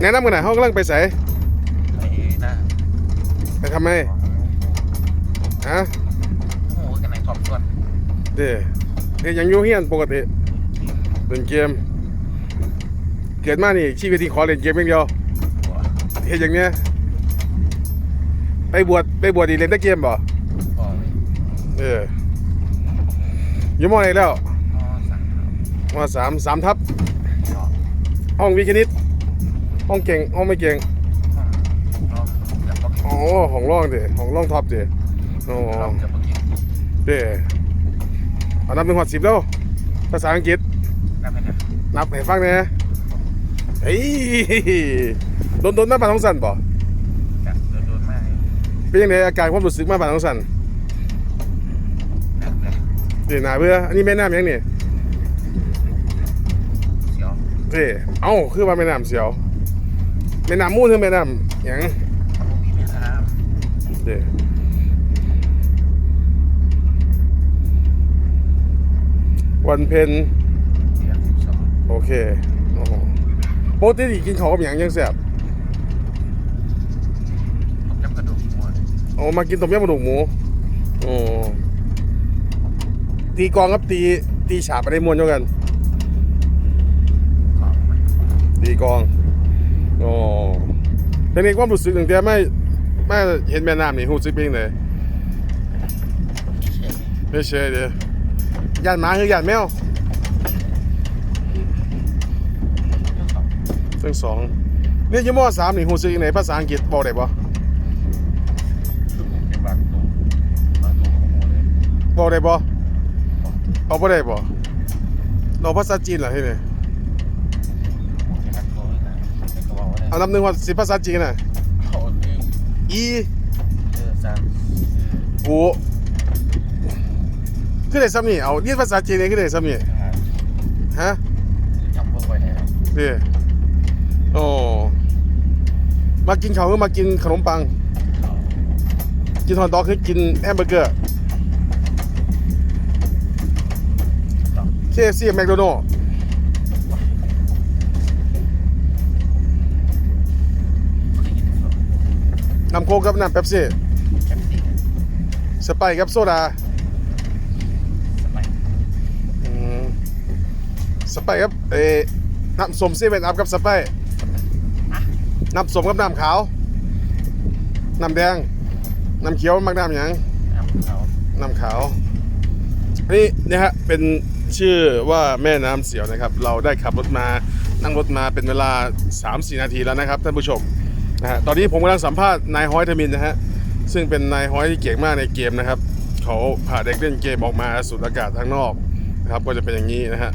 แนะนำกันหน่อยเขากำลังไปใส่ไอ้หน้าไปทำไมของฮะหมูกันในครอบส่วนเด้เฮ็ดหยังอยู่เฮียนปกติเล่นเกม เกิดมานี่ชีวิตที่ขอเล่นเกมอย่างเดียวหัวเฮ็ดอย่างเนี้ยไปบวชไปบวชดีเล่นแต่เกมบ่พ่อเลยเออ อยู่มอไหนแล้วพ่อสั่งมสามสามทับพ่อห้องวิคณิต ห้องเก่ง ห้องไม่เก่งน้องเกือบบอกอ๋อห้องร่องเด้ห้องร่องท็อปเด้อ๋อน้องเกือบบอกกินเด้เอานับหนึ่งหอดสิบแล้ว ภาษาอังกฤษ ได้ไหมเนี่ยนับให้ฟังแหน่เฮ้ยโดนโดนมาบ้านของสันบ่กัดโดนๆมากเลยเป็นยังไงอาการความรู้สึกมาบ้านของสันหนักเลย เดี๋ยวหนาเบื่ออันนี้แม่น้ำยังนี่เสียวเด้เอ้าคือว่าแม่น้ำเสียวแม่น้ำมูนคือแม่น้ำหยังพวกนี้เป็นน้เด้วันเพ็ญำเดือนสิบสองโอเคโอ้โหปกตินี่กินข้าวกับหยังยังแซ่บผมจำกระดูกหมูโอ้มากินต้มยำกระดูกหมูโอ้ ตีกลองกับตีตีฉาบไปได้มวนเท่ากันของมันตีกลองโอ้เป็นไงความรู้สึกตั้งแต่ไม่ไม่เห็นแม่น้ำนี่รู้สึกเป็นไงไม่เชื่อเด้ย่านหมาคือย่านแมวเรื่องของทั้งสองเนี่ยยี่มอสามนี่รู้สึกยังไงภาษาอังกฤษบอกได้ปะคือผมเป็นบางตัวบางตัวของหมูเลยบอกได้ปะ เอาบ่ได้ปะเราภาษาจีนเหรอที่นี่ผมเป็นนักโทษนะเป็นกระบอกว่าเอานำหนึ่งว่าสิภาษาจีนน่ะโอ้ลืมอีเออสามอูคือได้ซ้ำนี่เอาเรียนภาษาจีนนี่คือได้ซ้ำนี่เออฮะจำพวกไว้ได้ครับเด้โอ้มากินข้าวหรือมากินขนมปัง กินฮอทดอกคือกินแฮมเบอร์เกอร์ KFC กับแมคโดนัลด์น้ำโค้กกับน้ำเป๊ปซี่แคปซี่สไปร์กับโซดาสมัยอืมสไปร์ครับเออน้ำส้มเซเว่นอัพกับสไปร์น้ำส้มกับน้ำขาว น้ำแดง น้ำเขียวมักน้ำหยังน้ำเขาน้ำขาว นี่นะฮะเป็น ชื่อว่าแม่น้ำเสียวนะครับ เราได้ขับรถมานั่งรถมาเป็นเวลา 3-4 นาทีแล้วนะครับท่านผู้ชมนะฮะตอนนี้ผมกำลังสัมภาษณ์นายฮ้อยทมินนะฮะซึ่งเป็นนายฮ้อยที่เก่งมากในเกมนะครับเขาพาเด็กเล่นเกมออกมาสูดอากาศทางนอกนะครับก็จะเป็นอย่างนี้นะฮะ